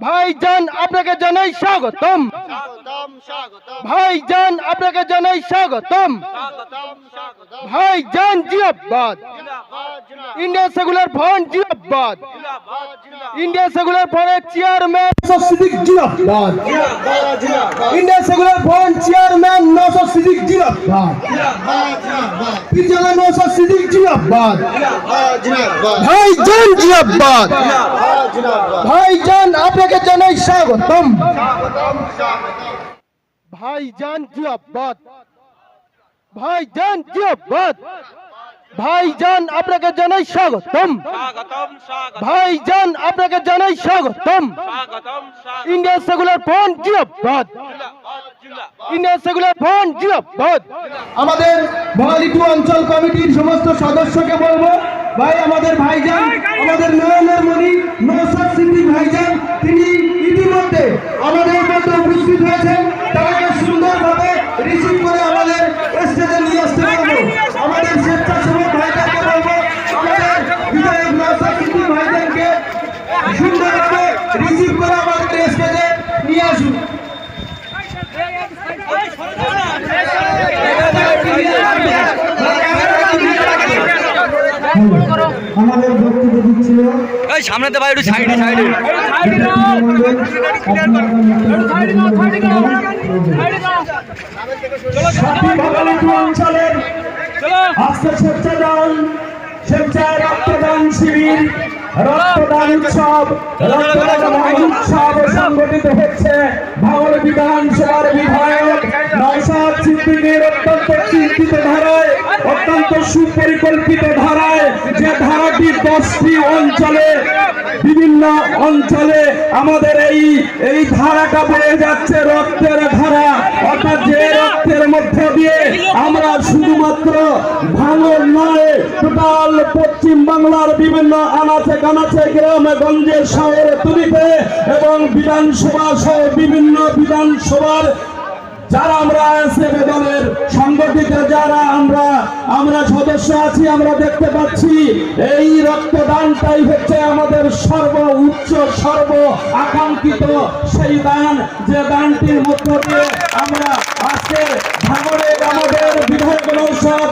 ভাইজান আপনাকে জানাই স্বাগতম। স্বাগতম স্বাগতম। ভাইজান আপনাকে জানাই স্বাগতম। স্বাগতম স্বাগতম। ভাইজান জিয়াবাদ জিন্দাবাদ জিন্দাবাদ ইন্ডিয়া সেকুলার ফ্রন্ট জিয়াবাদ জিন্দাবাদ জিন্দাবাদ ইন্ডিয়া সেকুলার ফ্রন্টের চেয়ারম্যান সিদ্দিক জিয়াবাদ জিন্দাবাদ জিন্দাবাদ India Secular Front Siddique Naushad Siddique ভাইজান আপনাকে জানাই স্বাগতম। ভাইজান আপনাকে জানাই স্বাগতম। স্বাগতম স্বাগতম ভাইজান আপনাকে জানাই স্বাগতম। স্বাগতম স্বাগতম। ইন্ডিয়া সেকুলার ফ্রন্ট জিয়াবাদ ইন্ডিয়া সেকুলার ফ্রন্ট জিয়াবাদ আমাদের বহালিটু অঞ্চল কমিটির সমস্ত সদস্যকে বলব ভাই আমাদের ভাইজান আমাদের নয়নের মণি নৌসাদ সিদ্দিক ভাইজান তিনি ইতিমধ্যে আমাদের মধ্যে উপস্থিত হয়েছেন তাকে সুন্দরভাবে রিসিভ করে আমাদের স্টেজে নিয়ে আসতে পারব আমাদের স্বেচ্ছাসেবক ভাইজানকে বলব আমাদের বিধায়ক নৌসাদ সিদ্দিক ভাইজানকে সুন্দরভাবে রিসিভ করে আমাদের স্টেজে নিয়ে আসুন আমাদের বক্তব্য দিচ্ছিল এই সামনেতে ভাই একটু সাইডে সাইডে অঞ্চলের আজকে স্বেচ্ছাদান স্বেচ্ছায় রক্তদান শিবির। রক্তদান উৎসব রক্তদান মহোৎসব সংগঠিত হচ্ছে ভাঙল বিধানসভার বিধায়ক নওশাদ সিদ্দিকের অত্যন্ত চিন্তিত ধারায় অত্যন্ত সুপরিকল্পিত ধারায় যে ধারাটি দশটি অঞ্চলে বিভিন্ন অঞ্চলে আমাদের এই এই ধারাটা বয়ে যাচ্ছে রক্তের ধারা। অর্থাৎ যে রক্তের মধ্যে দিয়ে আমরা শুধুমাত্র ভাঙর নয় টোটাল পশ্চিম বাংলার বিভিন্ন আনাচে কানাচে গ্রামে গঞ্জে শহরে তুলিতে এবং বিধানসভা সহ বিভিন্ন বিধানসভার যারা আমরা এসএফ দলের সংগঠিত যারা আমরা আমরা সদস্য আছি, আমরা দেখতে পাচ্ছি এই রক্তদানটাই হচ্ছে আমাদের সর্ব উচ্চ, সর্ব আকাঙ্ক্ষিত সেই দান। যে দানটির মধ্য দিয়ে আমরা আজকে ভাঙড়ে আমাদের নৌসাদ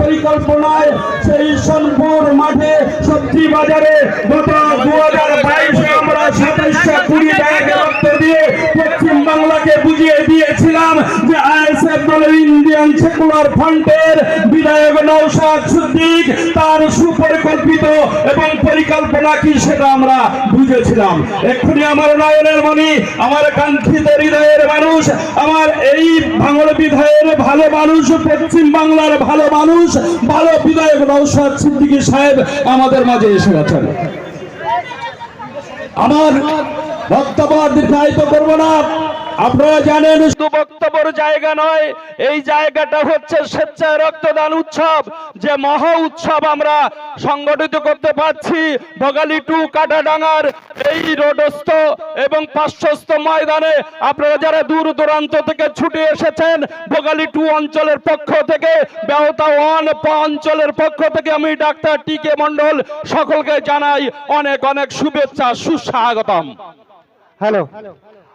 পরিকল্পনায় সেই সোনপুর মাঠে সবজি বাজারে গত দু হাজার বাইশে বুঝেছিলাম। এক্ষুনি আমার আমার কাঙ্ক্ষিত মানুষ, আমার এই ভালো মানুষ পশ্চিম বাংলার ভালো মানুষ, ভালো বিধায়ক নৌসাদ সিদ্দিকী সাহেব আমাদের মাঝে এসে গেছেন। আমার বক্তব্য দীর্ঘায়িত করব না। আপনারা জানেন শুধু বক্তব্যের জায়গা নয় এই জায়গাটা হচ্ছে স্বেচ্ছায় রক্তদান উৎসব। যে মহা উৎসব আমরা সংগঠিত করতে পারছি ভোগালী টু কাটাডাঙ্গার এই রোডস্থ এবং পার্শ্বস্থ ময়দানে। আপনারা যারা দূর দূরান্ত থেকে ছুটে এসেছেন ভোগালী টু অঞ্চলের পক্ষ থেকে ব্যহতা ওয়ান অঞ্চলের পক্ষ থেকে আমি ডাক্তার টি কে মন্ডল সকলকে জানাই অনেক অনেক শুভেচ্ছা সুস্বাগতম। হ্যালো।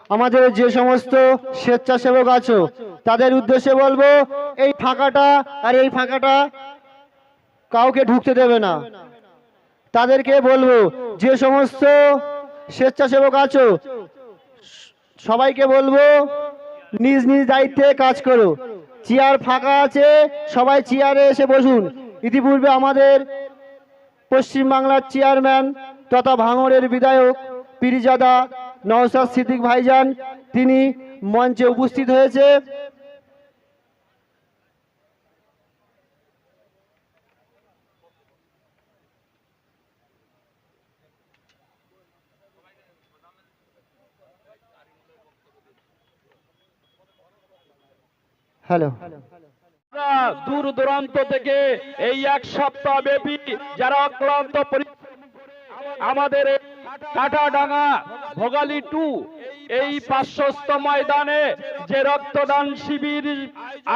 আমাদের যে সমস্ত স্বেচ্ছাসেবক আছো, তাদের উদ্দেশ্যে বলব, এই ফাঁকাটা আর এই ফাঁকাটা কাউকে ঢুকতে দেবে না। তাদেরকে বলব, যে সমস্ত স্বেচ্ছাসেবক আছো, সবাইকে বলব, নিজ নিজ দায়িত্বে কাজ করো। চেয়ার ফাঁকা আছে, সবাই চেয়ারে এসে বসুন। ইতিপূর্বে আমাদের পশ্চিমবাংলার চেয়ারম্যান তথা ভাঙড়ের বিধায়ক পিরিজাদা নওসাদ সিদ্দিক ভাইজান, তিনি মঞ্চে উপস্থিত হয়েছে। হ্যালো। দূর দূরান্ত থেকে এই এক সপ্তাহ ব্যাপী যারা অক্লান্ত আমাদের কাটাডাঙ্গা ভোগালী টু, এই পার্শ্বস্থ ময়দানে যে রক্তদান শিবির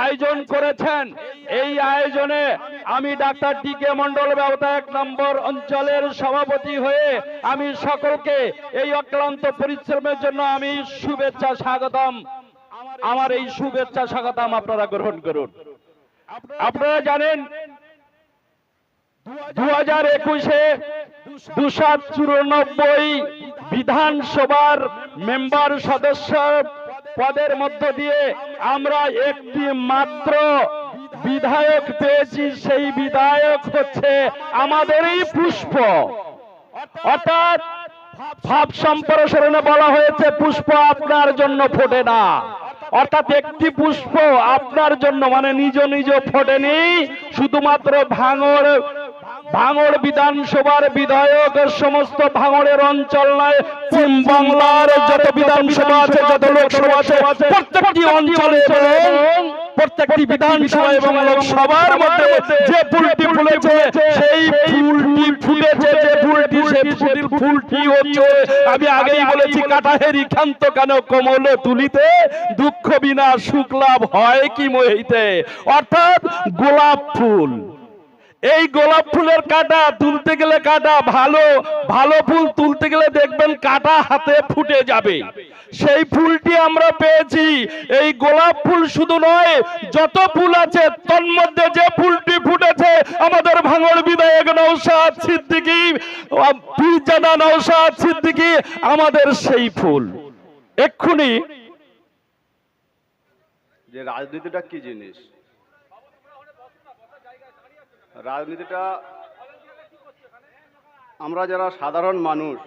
আয়োজন করেছেন, এই আয়োজনে আমি ডাক্তার ডি কে মন্ডল ব্যবতা এক নম্বর অঞ্চলের সভাপতি হয়ে আমি সকলকে এই অক্লান্ত পরিশ্রমের জন্য আমি শুভেচ্ছা স্বাগতম। আমার এই শুভেচ্ছা স্বাগতম আপনারা গ্রহণ করুন। আপনারা জানেন, দু হাজার একুশে দুশো চুরানব্বই বিধানসভার মেম্বার সদস্য পদের মধ্য দিয়ে আমরা একটি মাত্র বিধায়ক পেয়েছি, সেই বিধায়ক হচ্ছে আমাদেরই পুষ্প। অর্থাৎ ভাব সম্প্রসারণে বলা হয়েছে, পুষ্প আপনার জন্য ফোটে না। অর্থাৎ একটি পুষ্প আপনার জন্য মানে নিজ নিজ ফোটেনি, শুধুমাত্র ভাঙর ভাঙড় বিধানসভার বিধায়ক, সমস্ত ভাঙড়ের অঞ্চল নয়, পশ্চিম বাংলার যত বিধানসভা আছে, যত লোকসভা আছে, প্রত্যেকটি অঞ্চলে প্রত্যেকটি বিধানসভা এবং লোকসভার মধ্যে যে ফুলটি ফুলেছে সেই ফুলটি ফুটেছে, যে ফুলটি সে ফুলটির ফুলটি হচ্ছে, আমি আগেই বলেছি কাটাহেরি ক্ষান্ত কেন কমল তুলিতে? দুঃখ বিনা সুখ লাভ হয় কি মহিতে? অর্থাৎ গোলাপ ফুল। এই গোলাপ ফুলের কাটা তুলতে গেলে কাটা ভালো ভালো ফুল তুলতে গেলে দেখবেন কাটা হাতে ফুটে যাবে। সেই ফুলটি আমরা পেয়েছি। এই গোলাপ ফুল শুধু নয়, যত ফুল আছে, তন্মধ্যে যে ফুলটি ফুটেছে, আমাদের ভাঙড় বিধায়ক নৌসাদ সিদ্দিকী, পীরজাদা নৌসাদ সিদ্দিকী, আমাদের সেই ফুল। এক্ষুনি যে রাজনীতিটা কি জিনিস? রাজনীতিটা আমরা যারা সাধারণ মানুষ,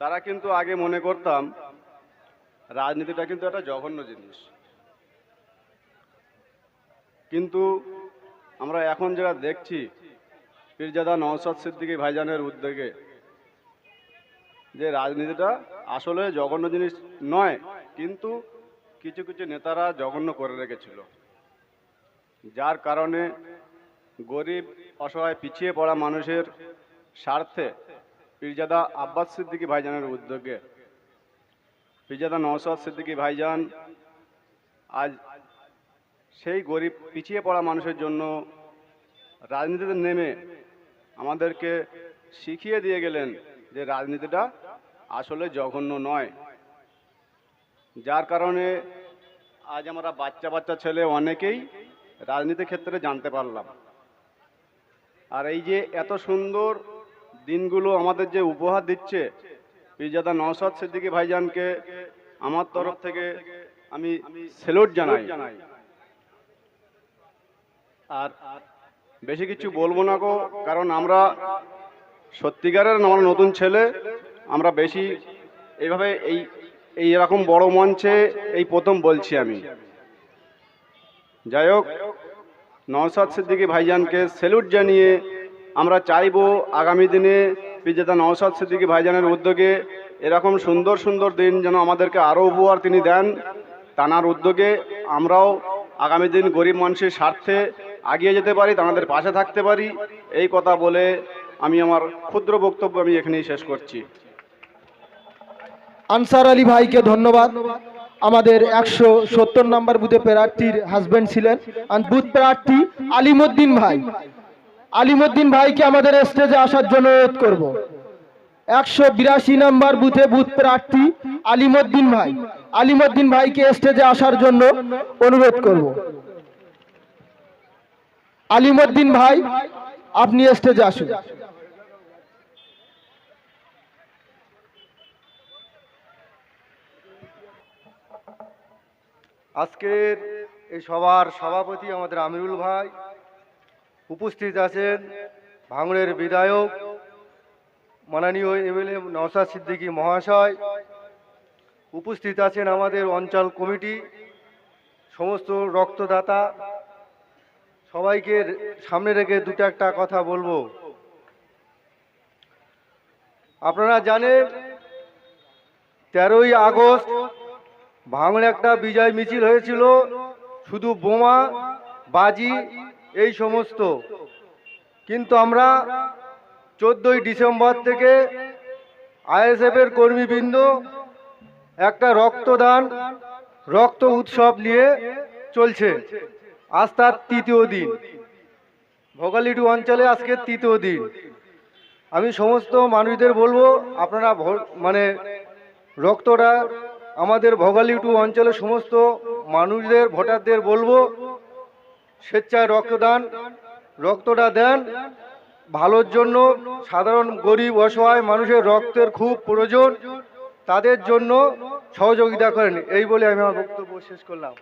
তারা কিন্তু আগে মনে করতাম রাজনীতিটা কিন্তু একটা জঘন্য জিনিস। কিন্তু আমরা এখন যারা দেখছি, পীরজাদা নওসাদ সিদ্দিকী ভাইজানের উদ্যোগে, যে রাজনীতিটা আসলে জঘন্য জিনিস নয়, কিন্তু কিছু কিছু নেতারা জঘন্য করে রেখেছিল। যার কারণে গরিব, অসহায়, পিছিয়ে পড়া মানুষের স্বার্থে পীরজাদা আব্বাস সিদ্দিকী ভাইজানের উদ্যোগে। পীরজাদা নওসাদ সিদ্দিকী ভাইজান আজ সেই গরিব, পিছিয়ে পড়া মানুষের জন্য রাজনীতিতে নেমে আমাদেরকে শিখিয়ে দিয়ে গেলেন যে রাজনীতিটা আসলে জঘন্য নয়। যার কারণে আজ আমরা বাচ্চা বাচ্চা ছেলে অনেকেই রাজনীতি ক্ষেত্রে জানতে পারলাম। আর এই যে এত সুন্দর দিনগুলো আমাদের যে উপহার দিচ্ছে পিরজাদা নওসাদ সিদ্দিকী ভাইজানকে আমার তরফ থেকে আমি সেলুট জানাই জানাই। আর বেশি কিছু বলব না গো, কারণ আমরা সত্যিকারের আমরা নতুন ছেলে, আমরা বেশি এইভাবে এই এই এরকম বড় মঞ্চে এই প্রথম বলছি আমি। যাই হোক নওসাদ সিদ্দিকী ভাইজানকে স্যালুট জানিয়ে আমরা চাইব আগামী দিনে বিজেতা নওসাদ সিদ্দিকী ভাইজানের উদ্যোগে এরকম সুন্দর সুন্দর দিন যেন আমাদেরকে আরও উপহার তিনি দেন। তানার উদ্যোগে আমরাও আগামী দিন গরিব মানুষের স্বার্থে এগিয়ে যেতে পারি তাদের পাশে থাকতে পারি। এই কথা বলে আমি আমার ক্ষুদ্র বক্তব্য আমি এখানেই শেষ করছি। আনসার আলী ভাইকে ধন্যবাদ। আমাদের একশো সত্তর নম্বর বুথে প্রার্থীর হাজবেন্ড ছিলেন। বুথ প্রার্থী আলিমুদ্দিন ভাই। আলিমুদ্দিন ভাইকে আমাদের স্টেজে আসার জন্য অনুরোধ করব। একশো বিরাশি নম্বর বুথে বুথ প্রার্থী আলিমুদ্দিন ভাই। আলিমুদ্দিন ভাইকে স্টেজে আসার জন্য অনুরোধ করব। আলিমুদ্দিন ভাই, আপনি স্টেজে আসুন। আজকের এই সভার সভাপতি আমাদের আমিরুল ভাই। উপস্থিত আছেন ভাঙড়ের বিধায়ক, মাননীয় এমএলএ নওসাদ সিদ্দিকী মহাশয়। উপস্থিত আছেন আমাদের অঞ্চল কমিটি, সমস্ত রক্তদাতা। সবাইকে সামনে রেখে দুটো একটা কথা বলব। আপনারা জানেন, তেরোই আগস্ট ভাঙড়ে একটা বিজয় মিছিল হয়েছিল। শুধু বোমা, বাজি, এই সমস্ত। কিন্তু আমরা চোদ্দোই ডিসেম্বর থেকে আইএসএফের কর্মীবৃন্দ একটা রক্তদান, রক্ত উৎসব নিয়ে চলছে। আজ তার তৃতীয় দিন। ভোগালিটু অঞ্চলে আজকে তৃতীয় দিন। আমি সমস্ত মানুষদের বলব, আপনারা মানে রক্তটা আমাদের ভোগালিটু অঞ্চলের সমস্ত মানুষদের, ভোটারদের বলব, স্বেচ্ছায় রক্তদান, রক্তটা দেন। ভালোর জন্য সাধারণ গরিব অসহায় মানুষের রক্তের খুব প্রয়োজন। তাদের জন্য সহযোগিতা করেন। এই বলে আমি আমার বক্তব্য শেষ করলাম।